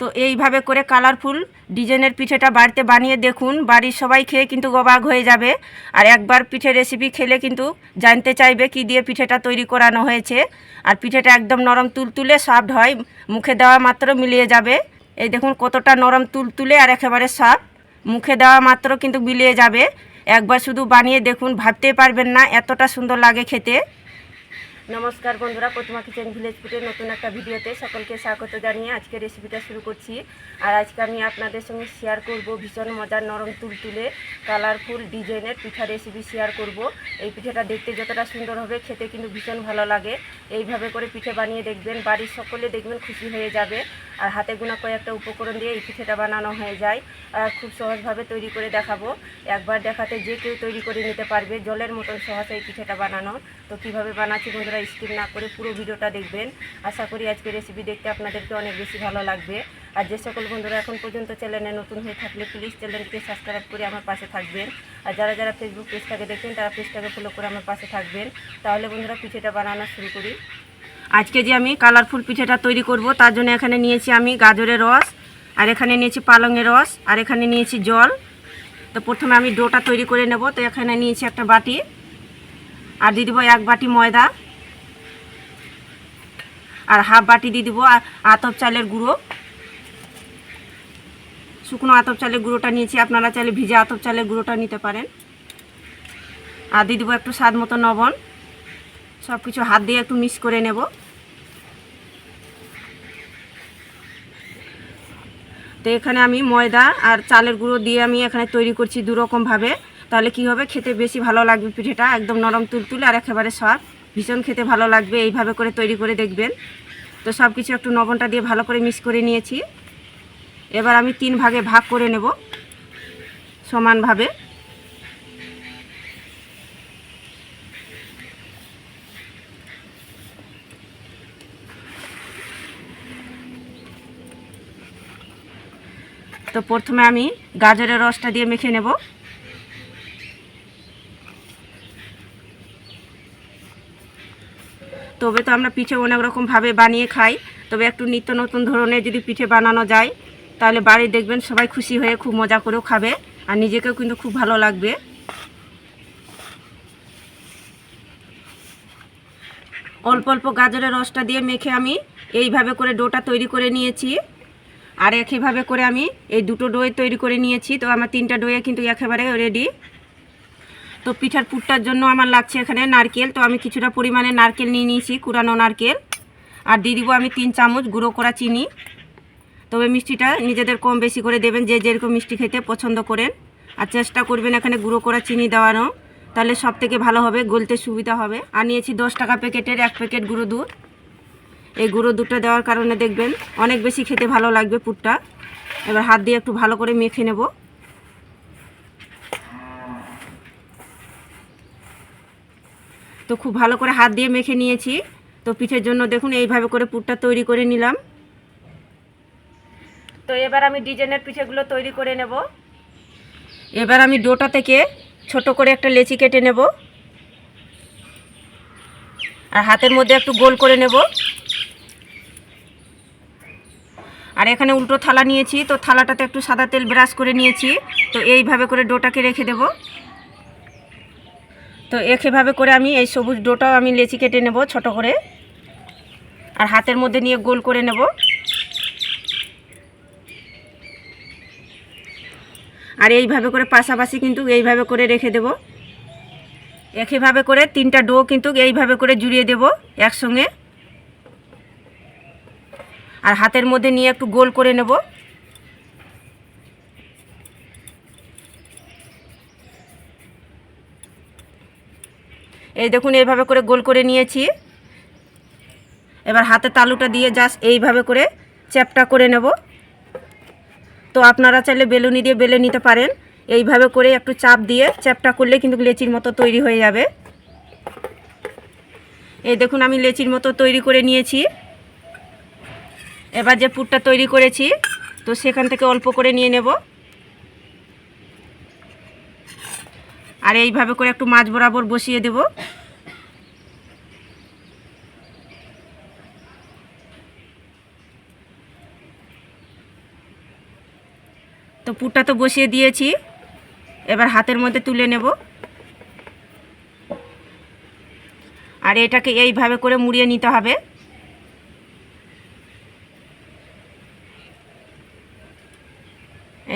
তো এইভাবে করে কালারফুল ডিজাইনের পিঠেটা বাড়িতে বানিয়ে দেখুন। বাড়ির সবাই খেয়ে কিন্তু অবাক হয়ে যাবে। আর একবার পিঠে রেসিপি খেলে কিন্তু জানতে চাইবে কি দিয়ে পিঠেটা তৈরি করানো হয়েছে। আর পিঠেটা একদম নরম তুলতুলে সফট হয়, মুখে দেওয়া মাত্র মিলিয়ে যাবে। এই দেখুন কতটা নরম তুলতুলে আর একেবারে সফট মুখে দেওয়া মাত্র কিন্তু মিলিয়ে যাবে। একবার শুধু বানিয়ে দেখুন ভাবতে পারবেন না এতটা সুন্দর লাগে খেতে। নমস্কার বন্ধুরা, প্রতিমা কিচেন ভিলেজ ফুটে নতুন একটা ভিডিওতে সকলকে স্বাগত জানিয়ে আজকে রেসিপিটা শুরু করছি। আর আজকে আমি আপনাদের সঙ্গে শেয়ার করব ভীষণ মজার নরম তুলতুলে কালারফুল ডিজাইনের পিঠা রেসিপি শেয়ার করব। এই পিঠাটা দেখতে যতটা সুন্দর হবে, খেতে কিন্তু ভীষণ ভালো লাগে। এইভাবে করে পিঠে বানিয়ে দেখবেন, বাড়ির সকলে দেখবেন খুশি হয়ে যাবে। আর হাতে গোনা কয়েকটা উপকরণ দিয়ে এই পিঠেটা বানানো হয়ে যায়। খুব সহজভাবে তৈরি করে দেখাবো। একবার দেখাতে যে কেউ তৈরি করে নিতে পারবে, জলের মতন সহজ এই পিঠেটা বানানো। তো কীভাবে বানাচ্ছি বন্ধুরা স্কিপ না করে পুরো ভিডিওটা দেখবেন। আশা করি আজকে রেসিপি দেখতে আপনাদেরকে অনেক বেশি ভালো লাগবে। আর যে সকল বন্ধুরা এখন পর্যন্ত চ্যানেলে নতুন হয়ে থাকলে প্লিজ চ্যানেলটিকে সাবস্ক্রাইব করে আমার পাশে থাকবেন। আর যারা যারা ফেসবুক পেজটাকে দেখবেন তারা পেজটাকে ফলো করে আমার পাশে থাকবেন। তাহলে বন্ধুরা, পিঠেটা বানানো শুরু করি। আজকে যে আমি কালারফুল পিঠেটা তৈরি করব, তার জন্য এখানে নিয়েছি আমি গাজরের রস, আর এখানে নিয়েছি পালংয়ের রস, আর এখানে নিয়েছি জল। তো প্রথমে আমি ডোটা তৈরি করে নেব, তো এখানে নিয়েছি একটা বাটি। আর দিয়ে দেবো এক বাটি ময়দা। আর হাফ বাটি দিয়ে দেবো আতপ চালের গুঁড়ো। শুকনো আতপ চালের গুঁড়োটা নিয়েছি, আপনারা চাইলে ভিজে আতপ চালের গুঁড়োটা নিতে পারেন। আর দিয়ে দেবো একটু স্বাদ মতো লবণ। সব কিছু হাত দিয়ে একটু মিক্স করে নেব। তো এখানে আমি ময়দা আর চালের গুঁড়ো দিয়ে আমি এখানে তৈরি করছি দুরকমভাবে। তাহলে কি হবে? খেতে বেশি ভালো লাগবে পিঠেটা, একদম নরম তুলতুলে আর একেবারে সব ভীষণ খেতে ভালো লাগবে, এইভাবে করে তৈরি করে দেখবেন। তো সব কিছু একটু নবনটা দিয়ে ভালো করে মিক্স করে নিয়েছি। এবার আমি তিন ভাগে ভাগ করে নেব, সমানভাবে। তো প্রথমে আমি গাজরের রসটা দিয়ে মেখে নেব। তবে তো আমরা পিঠে অনেক রকমভাবে বানিয়ে খাই, তবে একটু নিত্য নতুন ধরনের যদি পিঠে বানানো যায়, তাহলে বাড়ি দেখবেন সবাই খুশি হয়ে খুব মজা করেও খাবে, আর নিজেকেও কিন্তু খুব ভালো লাগবে। অল্প অল্প গাজরের রসটা দিয়ে মেখে আমি এইভাবে করে ডোটা তৈরি করে নিয়েছি। আর একইভাবে করে আমি এই দুটো ডোয়ে তৈরি করে নিয়েছি। তো আমার তিনটা ডোয়ে কিন্তু একেবারে রেডি তো পিঠার পুরটার জন্য আমার লাগছে এখানে নারকেল। তো আমি কিছুটা পরিমাণে নারকেল নিয়ে নিয়েছি, কুড়ানো নারকেল। আর দিয়ে দিব আমি তিন চামচ গুঁড়ো করা চিনি। তবে মিষ্টিটা নিজেদের কম বেশি করে দেবেন, যে যেরকম মিষ্টি খেতে পছন্দ করেন। আর চেষ্টা করবেন এখানে গুঁড়ো করা চিনি দেওয়ানো তাহলে সব থেকে ভালো হবে, গলতে সুবিধা হবে। আর নিয়েছি দশ টাকা প্যাকেটের এক প্যাকেট গুঁড়ো দুধ। এই গুঁড়ো দুধটা দেওয়ার কারণে দেখবেন অনেক বেশি খেতে ভালো লাগবে পুরটা। এবার হাত দিয়ে একটু ভালো করে মেখে নেব। তো খুব ভালো করে হাত দিয়ে মেখে নিয়েছি। তো পিঠের জন্য দেখুন এইভাবে করে পুরটা তৈরি করে নিলাম। তো এবার আমি ডিজাইনের পিঠেগুলো তৈরি করে নেব। এবার আমি ডোটা থেকে ছোট করে একটা লেচি কেটে নেব। আর হাতের মধ্যে একটু গোল করে নেব। আর এখানে উল্টো থালা নিয়েছি, তো থালাটাতে একটু সাদা তেল ব্রাশ করে নিয়েছি, তো এইভাবে করে ডোটাকে রেখে দেব। তো একইভাবে করে আমি এই সবুজ ডোটাও আমি লেচি কেটে নেব ছোট করে, আর হাতের মধ্যে নিয়ে গোল করে নেব। আর এইভাবে করে পাশাপাশি কিন্তু এইভাবে করে রেখে দেব। একইভাবে করে তিনটা ডো কিন্তু এইভাবে করে জুড়িয়ে দেব একসঙ্গে। আর হাতের মধ্যে নিয়ে একটু গোল করে নেব। এই দেখুন, এইভাবে করে গোল করে নিয়েছি। এবার হাতে তালুটা দিয়ে জাস্ট এইভাবে করে চ্যাপটা করে নেব। তো আপনারা চাইলে বেলুনি দিয়ে বেলে নিতে পারেন। এইভাবে করে একটু চাপ দিয়ে চ্যাপটা করলে কিন্তু লেচির মতো তৈরি হয়ে যাবে। এই দেখুন, আমি লেচির মতো তৈরি করে নিয়েছি। এবার যে পুরটা তৈরি করেছি, তো সেখান থেকে অল্প করে নিয়ে নেব। আর এইভাবে করে একটু মাছ বরাবর বসিয়ে দেব। তো পুরটা তো বসিয়ে দিয়েছি, এবার হাতের মধ্যে তুলে নেব। আর এটাকে এইভাবে করে মুড়িয়ে নিতে হবে।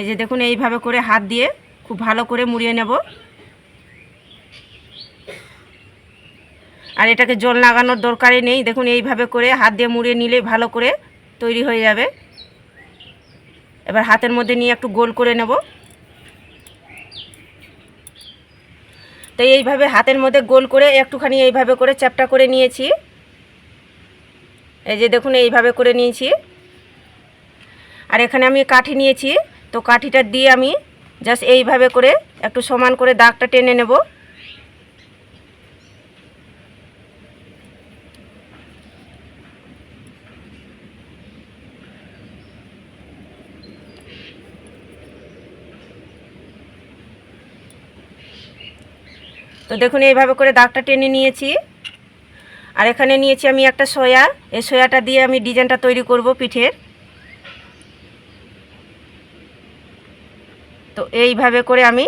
এই যে দেখুন, এইভাবে করে হাত দিয়ে খুব ভালো করে মুড়িয়ে নেব। আর এটাকে জল লাগানোর দরকারই নেই। দেখুন, এইভাবে করে হাত দিয়ে মুড়িয়ে নিলে ভালো করে তৈরি হয়ে যাবে। এবার হাতের মধ্যে নিয়ে একটু গোল করে নেব। তো এইভাবে হাতের মধ্যে গোল করে একটুখানি এইভাবে করে চ্যাপটা করে নিয়েছি। এই যে দেখুন, এইভাবে করে নিয়েছি। আর এখানে আমি কাঠি নিয়েছি। তো কাঠিটা দিয়ে আমি জাস্ট এইভাবে করে একটু সমান করে দাগটা টেনে নেব। তো দেখুন, এইভাবে করে দাগটা টেনে নিয়েছি। আর এখানে নিয়েছি আমি একটা সয়া। এই সয়াটা দিয়ে আমি ডিজাইনটা তৈরি করব পিঠের। তো এইভাবে করে আমি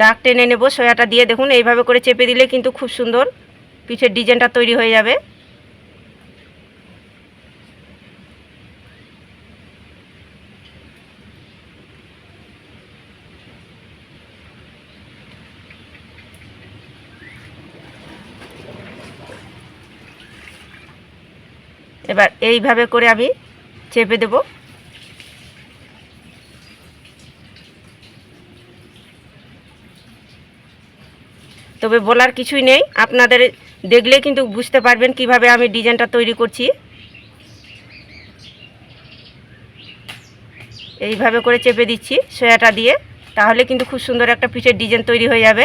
দাগ টেনে নেব, সয়াটা দিয়ে দেখুন, এইভাবে করে চেপে দিলে কিন্তু খুব সুন্দর পিঠের ডিজাইনটা তৈরি হয়ে যাবে। এবার এইভাবে করে আমি চেপে দেব। তবে বলার কিছুই নেই। আপনাদের দেখলে কিন্তু বুঝতে পারবেন কীভাবে আমি ডিজাইনটা তৈরি করছি। এইভাবে করে চেপে দিচ্ছি সোয়াটা দিয়ে, তাহলে কিন্তু খুব সুন্দর একটা পিঠের ডিজাইন তৈরি হয়ে যাবে।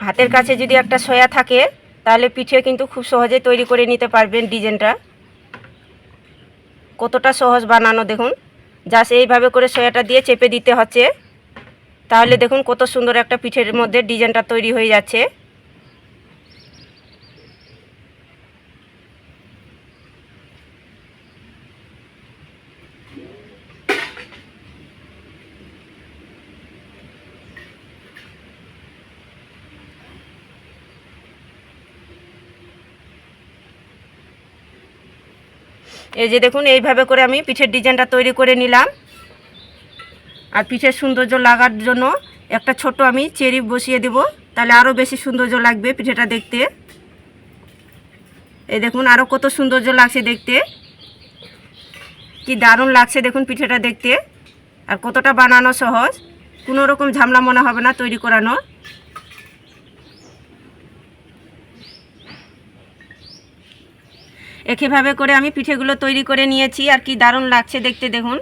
হাতের কাছে যদি একটা সয়া থাকে, তাহলে পিঠে কিন্তু খুব সহজে তৈরি করে নিতে পারবেন ডিজাইনটা। কতটা সহজ বানানো দেখুন। জাস্ট এইভাবে করে সোয়াটা দিয়ে চেপে দিতে হচ্ছে। তাহলে দেখুন কত সুন্দর একটা পিঠের মধ্যে ডিজাইনটা তৈরি হয়ে যাচ্ছে। এই যে দেখুন, এইভাবে করে আমি পিঠের ডিজাইনটা তৈরি করে নিলাম। আর পিঠের সৌন্দর্য লাগার জন্য একটা ছোট আমি চেরি বসিয়ে দেব। তাহলে আরও বেশি সৌন্দর্য লাগবে পিঠেটা দেখতে। এই দেখুন আরও কত সৌন্দর্য লাগছে দেখতে। কি দারুণ লাগছে দেখুন পিঠেটা দেখতে। আর কতটা বানানো সহজ। কোনো রকম ঝামলা মনে হবে না তৈরি করানো। একইভাবে করে আমি পিঠেগুলো তৈরি করে নিয়েছি, আর কি দারুণ লাগছে দেখতে দেখুন।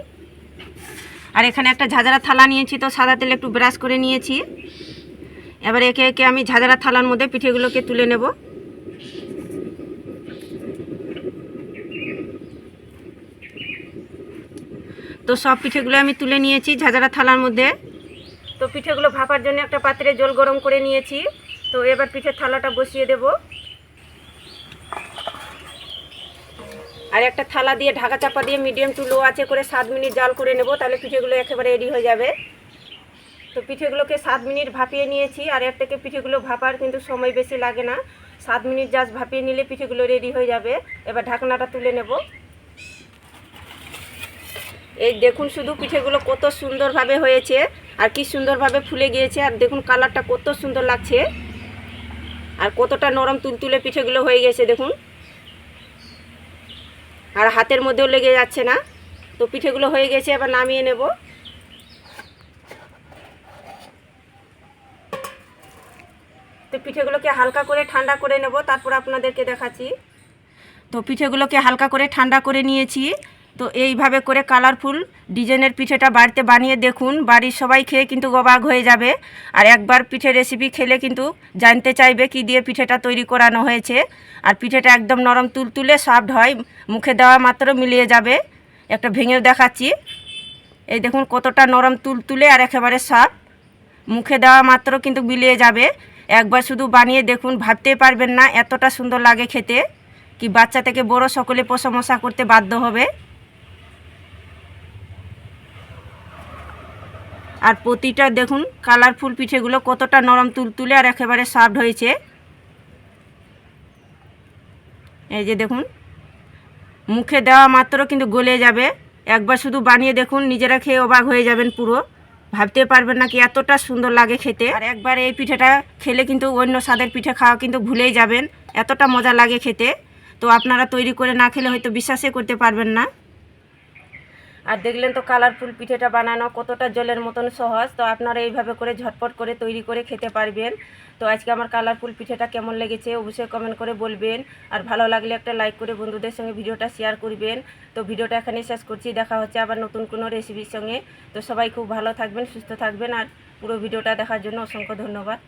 আর এখানে একটা ঝাঁঝরা থালা নিয়েছি, তো সাদা তেলে একটু ব্রাশ করে নিয়েছি। এবার একে একে আমি ঝাঁঝরা থালার মধ্যে পিঠেগুলোকে তুলে নেব। তো সব পিঠেগুলো আমি তুলে নিয়েছি ঝাঁঝরা থালার মধ্যে। তো পিঠেগুলো ভাপার জন্য একটা পাত্রে জল গরম করে নিয়েছি। তো এবার পিঠের থালাটা বসিয়ে দেবো। আর একটা থালা দিয়ে ঢাকা চাপা দিয়ে মিডিয়াম টু লো আছে করে সাত মিনিট জাল করে নেব, তাহলে পিঠেগুলো একেবারে রেডি হয়ে যাবে। তো পিঠেগুলোকে সাত মিনিট ভাপিয়ে নিয়েছি, আর এর থেকে পিঠেগুলো ভাপার কিন্তু সময় বেশি লাগে না। সাত মিনিট জাস্ট ভাপিয়ে নিলে পিঠেগুলো রেডি হয়ে যাবে। এবার ঢাকনাটা তুলে নেব। এই দেখুন শুধু পিঠেগুলো কত সুন্দরভাবে হয়েছে, আর কি সুন্দরভাবে ফুলে গিয়েছে, আর দেখুন কালারটা কত সুন্দর লাগছে। আর কতটা নরম তুলতুলে পিঠেগুলো হয়ে গেছে, দেখুন। আর হাতের মধ্যেও লেগে যাচ্ছে না। তো পিঠেগুলো হয়ে গেছে, এবার নামিয়ে নেব। তো পিঠেগুলোকে হালকা করে ঠান্ডা করে নেব, তারপর আপনাদেরকে দেখাচ্ছি। তো পিঠেগুলোকে হালকা করে ঠান্ডা করে নিয়েছি। তো এইভাবে করে কালারফুল ডিজাইনের পিঠেটা বাড়িতে বানিয়ে দেখুন। বাড়ির সবাই খেয়ে কিন্তু অবাক হয়ে যাবে। আর একবার পিঠে রেসিপি খেলে কিন্তু জানতে চাইবে কি দিয়ে পিঠেটা তৈরি করানো হয়েছে। আর পিঠেটা একদম নরম তুলতুলে সফট হয়, মুখে দেওয়া মাত্র মিলিয়ে যাবে। একটা ভেঙেও দেখাচ্ছি। এই দেখুন কতটা নরম তুলতুলে আর একেবারে সফট মুখে দেওয়া মাত্র কিন্তু মিলিয়ে যাবে। একবার শুধু বানিয়ে দেখুন ভাবতে পারবেন না এতটা সুন্দর লাগে খেতে। কি বাচ্চা থেকে বড় সকলে প্রশংসা করতে বাধ্য হবে। আর প্রতিটা দেখুন কালারফুল পিঠেগুলো কতটা নরম তুলতুলে আর একেবারে সফট হয়েছে। এই যে দেখুন, মুখে দেওয়া মাত্র কিন্তু গলে যাবে। একবার শুধু বানিয়ে দেখুন, নিজেরা খেয়ে অবাক হয়ে যাবেন পুরো। ভাবতে পারবেন না কি এতটা সুন্দর লাগে খেতে। আর একবার এই পিঠেটা খেলে কিন্তু অন্য স্বাদের পিঠে খাওয়া কিন্তু ভুলেই যাবেন। এতটা মজা লাগে খেতে। তো আপনারা তৈরি করে না খেলে হয়তো বিশ্বাসই করতে পারবেন না। আর দেখলেন তো কালারফুল পিঠেটা বানানো, কতটা জলের মতন সহজ। তো আপনারা এইভাবে করে ঝটপট করে তৈরি করে খেতে পারবেন। তো আজকে আমার কালারফুল পিঠেটা কেমন লেগেছে অবশ্যই কমেন্ট করে বলবেন। আর ভালো লাগলে একটা লাইক করে বন্ধুদের সঙ্গে ভিডিওটা শেয়ার করবেন। তো ভিডিওটা এখানে শেষ করছি, দেখা হচ্ছে আবার নতুন কোনো রেসিপির সঙ্গে। তো সবাই খুব ভালো থাকবেন, সুস্থ থাকবেন। আর পুরো ভিডিওটা দেখার জন্য অসংখ্য ধন্যবাদ।